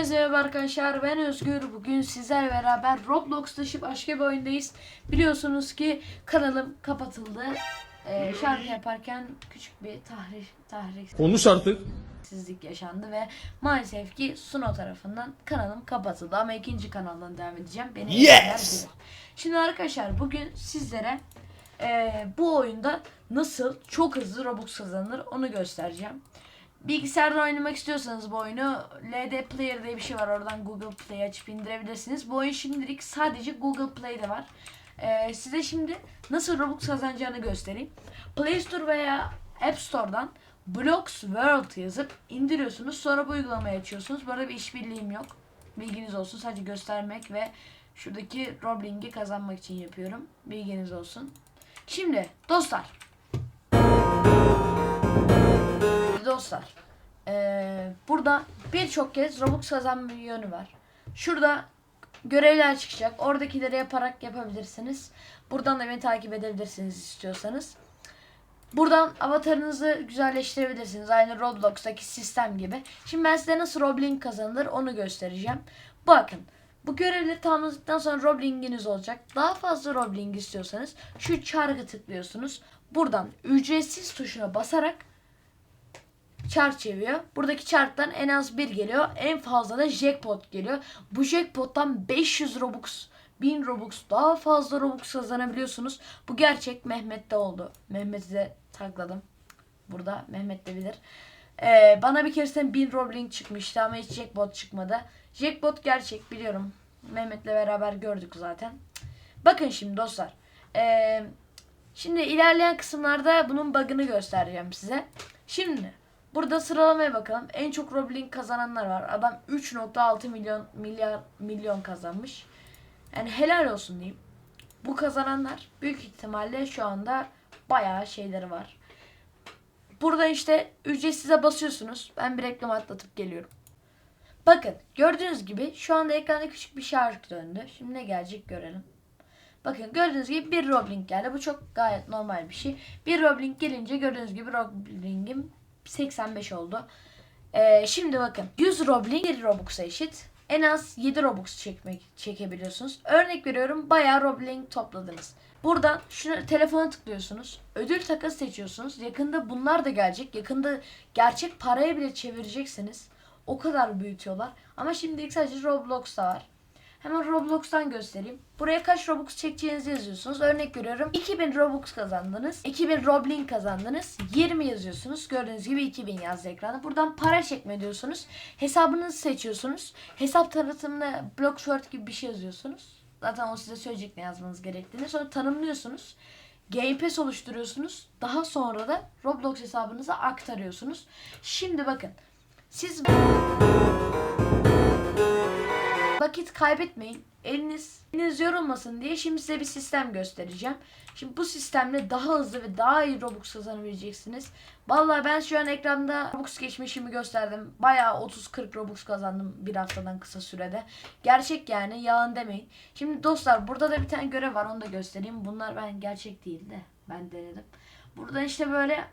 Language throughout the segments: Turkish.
Hepinize merhaba arkadaşlar ben Özgür. Bugün sizlerle beraber Roblox dışı başka bir oyundayız. Biliyorsunuz ki kanalım kapatıldı. Ee, Şarkı yaparken küçük bir tahrik, Konuş artık. tahriksizlik yaşandı ve maalesef ki Suno tarafından kanalım kapatıldı. Ama ikinci kanaldan devam edeceğim. Beni Yes! Şimdi arkadaşlar bugün sizlere ee, bu oyunda nasıl çok hızlı Robux kazanılır onu göstereceğim Bilgisayardan oynamak istiyorsanız bu oyunu LD Player diye bir şey var. Oradan Google Play açıp indirebilirsiniz. Bu oyun şimdilik sadece Google Play'de var. Ee, size şimdi nasıl Robux kazanacağını göstereyim. Play Store veya App Store'dan Blocks World yazıp indiriyorsunuz. Sonra bu uygulamayı açıyorsunuz. Bu arada bir işbirliğim yok. Bilginiz olsun. Sadece göstermek ve şuradaki Robling'i kazanmak için yapıyorum. Bilginiz olsun. Şimdi dostlar dostlar. Ee, burada birçok kez Robux kazanma yönü var. Şurada görevler çıkacak. Oradakileri yaparak yapabilirsiniz. Buradan da beni takip edebilirsiniz istiyorsanız. Buradan avatarınızı güzelleştirebilirsiniz. Aynı Roblox'taki sistem gibi. Şimdi ben size nasıl Robling kazanılır onu göstereceğim. Bakın. Bu görevleri tamamladıktan sonra Robling'iniz olacak. Daha fazla Robling istiyorsanız şu çarkı tıklıyorsunuz. Buradan ücretsiz tuşuna basarak çark çeviriyor. Buradaki çarktan en az bir geliyor. En fazla da jackpot geliyor. Bu jackpot'tan 500 Robux 1000 Robux daha fazla Robux kazanabiliyorsunuz. Bu gerçek Mehmet'te oldu. Mehmet'i de takladım. Burada Mehmet de bilir. Ee, bana bir keresinde 1000 Robling çıkmıştı ama hiç jackpot çıkmadı. Jackpot gerçek biliyorum. Mehmet'le beraber gördük zaten. Bakın şimdi dostlar. Ee, şimdi ilerleyen kısımlarda bunun bug'ını göstereceğim size. Şimdi Burada sıralamaya bakalım. En çok Robling kazananlar var. Adam 3.6 milyon milyar milyon kazanmış. Yani helal olsun diyeyim. Bu kazananlar büyük ihtimalle şu anda bayağı şeyleri var. Burada işte ücretsize basıyorsunuz. Ben bir reklam atlatıp geliyorum. Bakın gördüğünüz gibi şu anda ekranda küçük bir şarkı döndü. Şimdi ne gelecek görelim. Bakın gördüğünüz gibi bir Robling geldi. Bu çok gayet normal bir şey. Bir Robling gelince gördüğünüz gibi Robling'im 85 oldu. Ee, şimdi bakın 100 Robling 1 Robux'a eşit. En az 7 Robux çekmek çekebiliyorsunuz. Örnek veriyorum bayağı Robling topladınız. Buradan şunu telefona tıklıyorsunuz. Ödül takası seçiyorsunuz. Yakında bunlar da gelecek. Yakında gerçek paraya bile çevireceksiniz. O kadar büyütüyorlar. Ama şimdilik sadece Roblox'ta var. Hemen Roblox'tan göstereyim. Buraya kaç Robux çekeceğinizi yazıyorsunuz. Örnek veriyorum. 2000 Robux kazandınız. 2000 Robling kazandınız. 20 yazıyorsunuz. Gördüğünüz gibi 2000 yazdı ekranda. Buradan para çekme diyorsunuz. Hesabınızı seçiyorsunuz. Hesap tanıtımına Blockshort gibi bir şey yazıyorsunuz. Zaten o size söyleyecek ne yazmanız gerektiğini. Sonra tanımlıyorsunuz. Game Pass oluşturuyorsunuz. Daha sonra da Roblox hesabınıza aktarıyorsunuz. Şimdi bakın. Siz vakit kaybetmeyin. Eliniz, eliniz yorulmasın diye şimdi size bir sistem göstereceğim. Şimdi bu sistemle daha hızlı ve daha iyi Robux kazanabileceksiniz. Vallahi ben şu an ekranda Robux geçmişimi gösterdim. Bayağı 30-40 Robux kazandım bir haftadan kısa sürede. Gerçek yani yalan demeyin. Şimdi dostlar burada da bir tane görev var onu da göstereyim. Bunlar ben gerçek değil de ben denedim. Burada işte böyle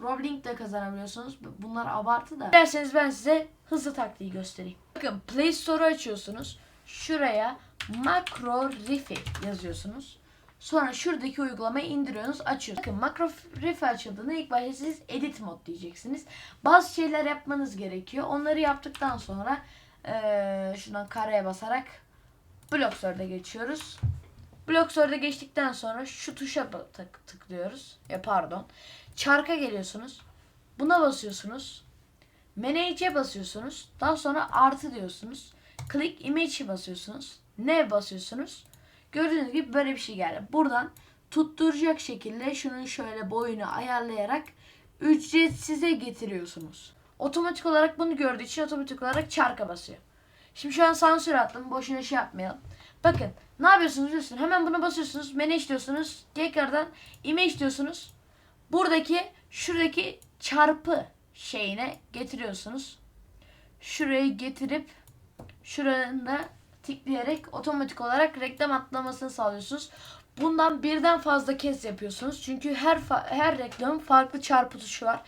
Robling de kazanabiliyorsunuz. Bunlar abartı da. Derseniz ben size hızlı taktiği göstereyim. Bakın Play Store'u açıyorsunuz. Şuraya Macro Riff'i yazıyorsunuz. Sonra şuradaki uygulamayı indiriyorsunuz, açıyorsunuz. Bakın Macro Riff'i açıldığında ilk başta siz Edit Mode diyeceksiniz. Bazı şeyler yapmanız gerekiyor. Onları yaptıktan sonra ee, şuradan kareye basarak Bloxer'de geçiyoruz. Bloxer'de geçtikten sonra şu tuşa tık tıklıyoruz. Ya pardon. Çarka geliyorsunuz. Buna basıyorsunuz. Manage'e basıyorsunuz. Daha sonra artı diyorsunuz. Click Image'e basıyorsunuz. Ne basıyorsunuz? Gördüğünüz gibi böyle bir şey geldi. Buradan tutturacak şekilde şunun şöyle boyunu ayarlayarak ücretsize getiriyorsunuz. Otomatik olarak bunu gördüğü için otomatik olarak çarka basıyor. Şimdi şu an sansür attım. Boşuna şey yapmayalım. Bakın ne yapıyorsunuz biliyorsunuz. Hemen buna basıyorsunuz. Manage diyorsunuz. Tekrardan image diyorsunuz. Buradaki şuradaki çarpı şeyine getiriyorsunuz. Şurayı getirip şuranın da tıklayarak otomatik olarak reklam atlamasını sağlıyorsunuz. Bundan birden fazla kez yapıyorsunuz. Çünkü her her reklamın farklı çarpı tuşu var.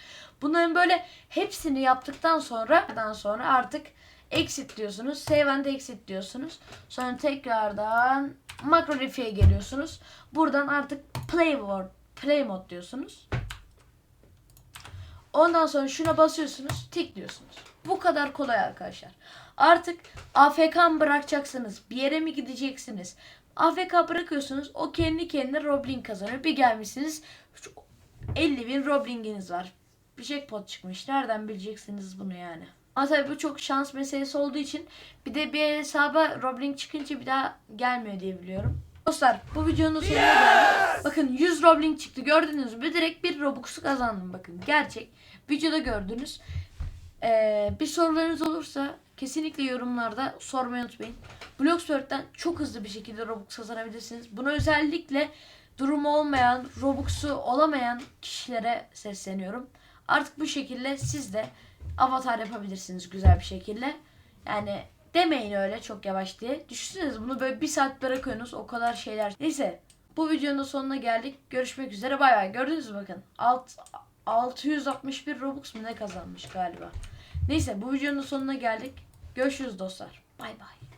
Bunların böyle hepsini yaptıktan sonra sonra artık exit diyorsunuz. Save and exit diyorsunuz. Sonra tekrardan makro refi'ye geliyorsunuz. Buradan artık play mode, play mode diyorsunuz. Ondan sonra şuna basıyorsunuz, tik diyorsunuz. Bu kadar kolay arkadaşlar. Artık AFK mı bırakacaksınız? Bir yere mi gideceksiniz? AFK bırakıyorsunuz. O kendi kendine Roblin kazanıyor. Bir gelmişsiniz. şu 50 bin Robling'iniz var. Bir jackpot çıkmış. Nereden bileceksiniz bunu yani? Ama tabii bu çok şans meselesi olduğu için bir de bir hesaba Robling çıkınca bir daha gelmiyor diye biliyorum. Dostlar bu videonun sonuna geldik. Bakın 100 Robling çıktı gördünüz mü? Direkt bir Robux'u kazandım bakın. Gerçek. Videoda gördünüz. Ee, bir sorularınız olursa kesinlikle yorumlarda sormayı unutmayın. Bloxburg'dan çok hızlı bir şekilde Robux kazanabilirsiniz. Bunu özellikle durumu olmayan, Robux'u olamayan kişilere sesleniyorum. Artık bu şekilde siz de avatar yapabilirsiniz güzel bir şekilde. Yani demeyin öyle çok yavaş diye. Düşünsenize bunu böyle bir saat bırakıyorsunuz o kadar şeyler. Neyse bu videonun sonuna geldik. Görüşmek üzere bay bay. Gördünüz mü bakın. Alt, 661 Robux mu ne kazanmış galiba. Neyse bu videonun sonuna geldik. Görüşürüz dostlar. Bay bay.